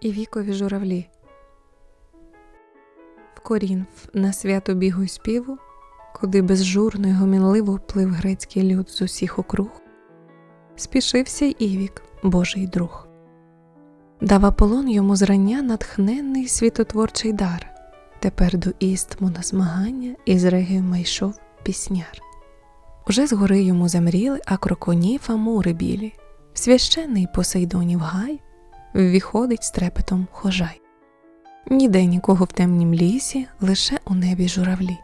і вікові журавлі. В Корінф на свято бігу й співу, куди безжурно й гомінливо плив грецький люд з усіх округ, спішився й Івік, Божий друг. Дав Аполлон йому зрання натхненний світотворчий дар. Тепер до істму на змагання із регіума йшов пісняр. Уже згори йому замріли, а кроконіфа мури білі. Священний Посейдонів гай ввіходить з трепетом хожай. Ніде нікого в темнім лісі, лише у небі журавлі,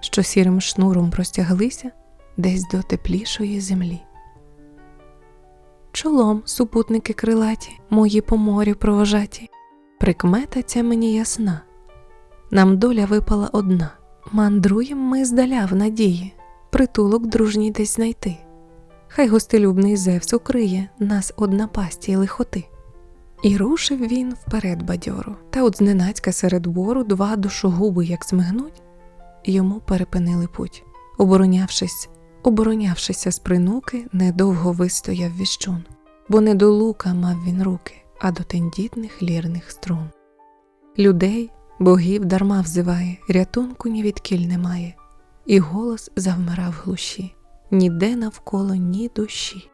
що сірим шнуром простяглися десь до теплішої землі. Чолом, супутники крилаті, мої по морю провожаті, прикмета ця мені ясна. Нам доля випала одна, мандруєм ми здаля в надії, притулок дружній десь знайти. Хай гостелюбний Зевс укриє нас од напасті й лихоти. І рушив він вперед бадьору, та от зненацька серед бору два душогуби, як змигнуть, йому перепинили путь. Оборонявшись, оборонявшися з принуки, недовго вистояв віщун, бо не до лука мав він руки, а до тендітних лірних струн. Людей, богів дарма взиває, рятунку ні від кіль немає, і голос завмирав глуші, ніде навколо ні душі.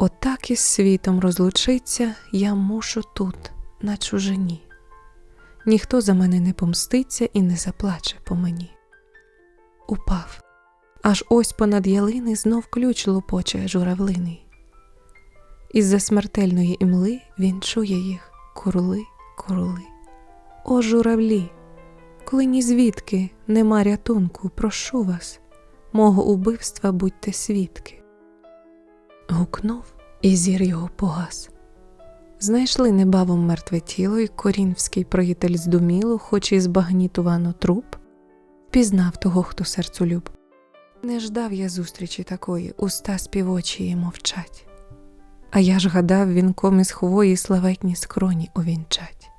Отак із світом розлучиться я мушу тут, на чужині. Ніхто за мене не помститься і не заплаче по мені. Упав, аж ось понад ялини знов ключ лопоче журавлиний. Із-за смертельної імли він чує їх курули, курули. О, журавлі, коли ні звідки нема рятунку, прошу вас, мого убивства будьте свідки. Гукнув, і зір його погас. Знайшли небавом мертве тіло, і корінфський приятель здуміло, хоч і збагнітувано труп, пізнав того, хто серцю люб. Не ждав я зустрічі такої, уста співочії мовчать. А я ж гадав, вінком із хвої славетні скроні увінчать.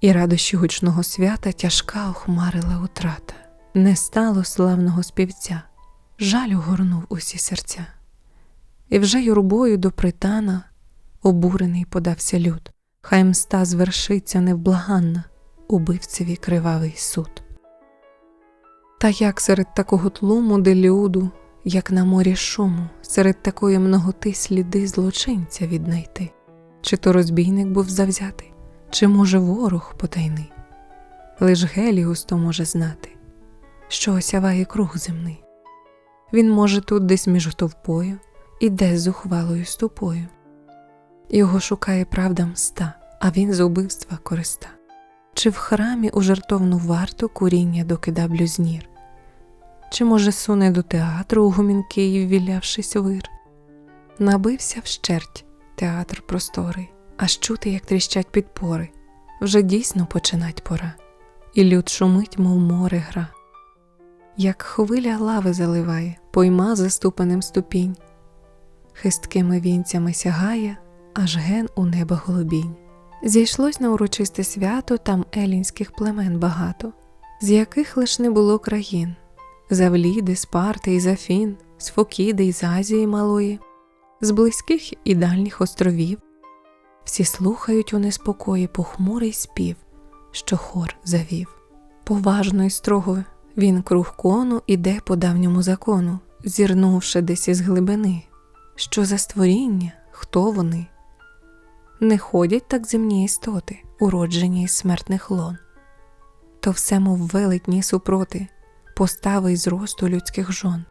І радощі гучного свята тяжка охмарила утрата, не стало славного співця, жаль огорнув усі серця. І вже юрбою до притана обурений подався люд, хай мста звершиться невблаганна, убивцеві кривавий суд. Та як серед такого тлуму, де люду, як на морі шуму, серед такої многоти сліди злочинця віднайти, чи то розбійник був завзятий, чи, може, ворог потайний, лиш Геліус то може знати, що осяває круг земний. Він може тут десь між товпою іде з зухвалою ступою. Його шукає правда мста, а він з убивства користа. Чи в храмі у жартовну варту куріння докида блюзнір, чи, може, суне до театру у гумінки ввілявшись вир. Набився вщерть театр просторий, аж чути, як тріщать підпори, вже дійсно починать пора, і люд шумить, мов море гра. Як хвиля лави заливає, пойма заступаним ступінь, хисткими вінцями сягає, аж ген у неба голубінь. Зійшлось на урочисте свято там елінських племен багато, з яких лиш не було країн Завліди, Спарти і Зафін, з Фокіди й з Азії малої, з близьких і дальніх островів. Всі слухають у неспокої похмурий спів, що хор завів. Поважно й строго він круг кону іде по давньому закону, зірнувши десь із глибини, що за створіння, хто вони. Не ходять так земні істоти, уроджені із смертних лон, то все мов велетні супроти постави й зросту людських жон.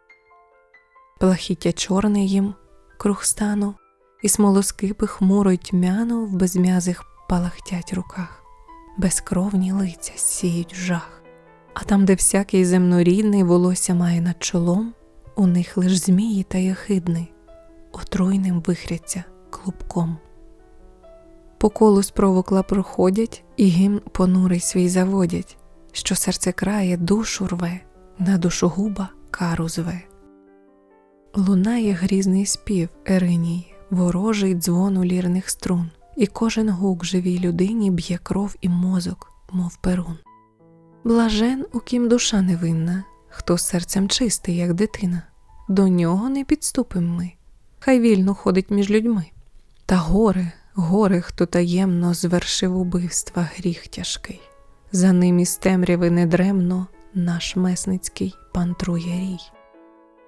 Плахіття чорне їм круг стану, і смолоскипи хмуро й тьмяно в безм'язих палахтять руках, безкровні лиця сіють жах, а там, де всякий земнорідний волосся має над чолом, у них лиш змії та яхидний, отруйним вихряться клубком. По колу з провокла проходять, і гімн понурий свій заводять, що серце крає душу рве, на душогуба кару зве. Лунає грізний спів Ериній, ворожий дзвон у лірних струн, і кожен гук живій людині б'є кров і мозок, мов перун. Блажен, у ким душа невинна, хто серцем чистий, як дитина, до нього не підступим ми, хай вільно ходить між людьми. Та горе, Горе, хто таємно звершив убивства гріх тяжкий. За ним із темряви недремно наш месницький пантрує рій.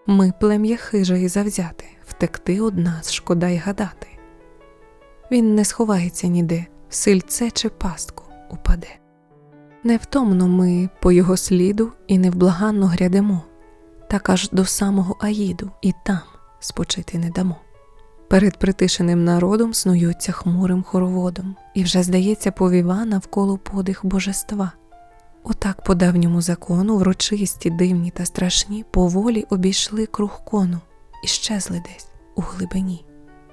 Ми плем'я хиже і завзяти, втекти од нас шкода й гадати. Він не сховається ніде, сильце чи пастку упаде. Невтомно ми по його сліду і невблаганно грядемо, так аж до самого Аїду, і там спочити не дамо. Перед притишеним народом снуються хмурим хороводом, і вже здається повіва навколо подих божества. Отак по давньому закону, врочисті, дивні та страшні, поволі обійшли круг кону і щезли десь у глибині.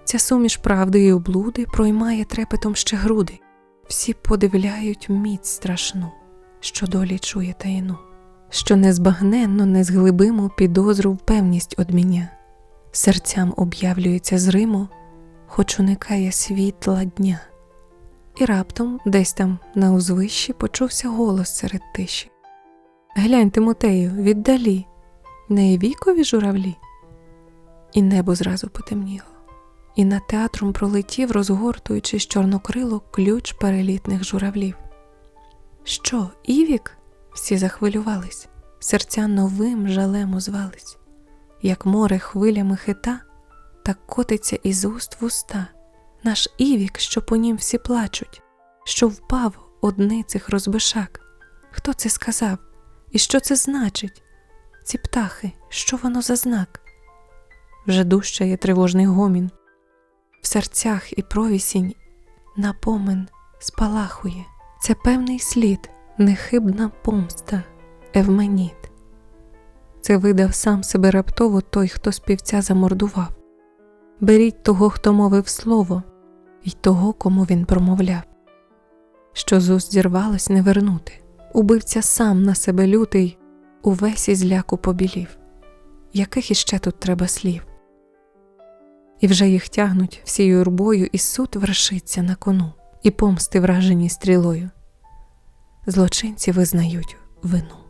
Ця суміш правди і облуди проймає трепетом ще груди, всі подивляють міць страшну, що долі чує таїну, що незбагненно, незглибимо підозру впевність одміня, серцям об'явлюється зримо, хоч уникає світла дня. І раптом, десь там на узвищі, почувся голос серед тиші. Глянь, Тимотею, віддалі, не вікові журавлі. І небо зразу потемніло, і над театром пролетів, розгортуючись чорнокрило ключ перелітних журавлів. Що, Івік? Всі захвилювались, серця новим жалем озвались, як море хвилями хита, так котиться із уст в уста наш Івік, що по нім всі плачуть, що впав одни цих розбишак. Хто це сказав? І що це значить? Ці птахи, що воно за знак? Вже дужчає тривожний гомін. В серцях і провісінь напомин спалахує. Це певний слід, нехибна помста, Евменіт. Це видав сам себе раптово той, хто співця замордував. Беріть того, хто мовив слово, й того, кому він промовляв. Що з уст зірвалось не вернути. Убивця сам на себе лютий, увесь із ляку побілів. Яких іще тут треба слів? І вже їх тягнуть всі юрбою, і суд вершиться на кону, і помсти вражені стрілою. Злочинці визнають вину.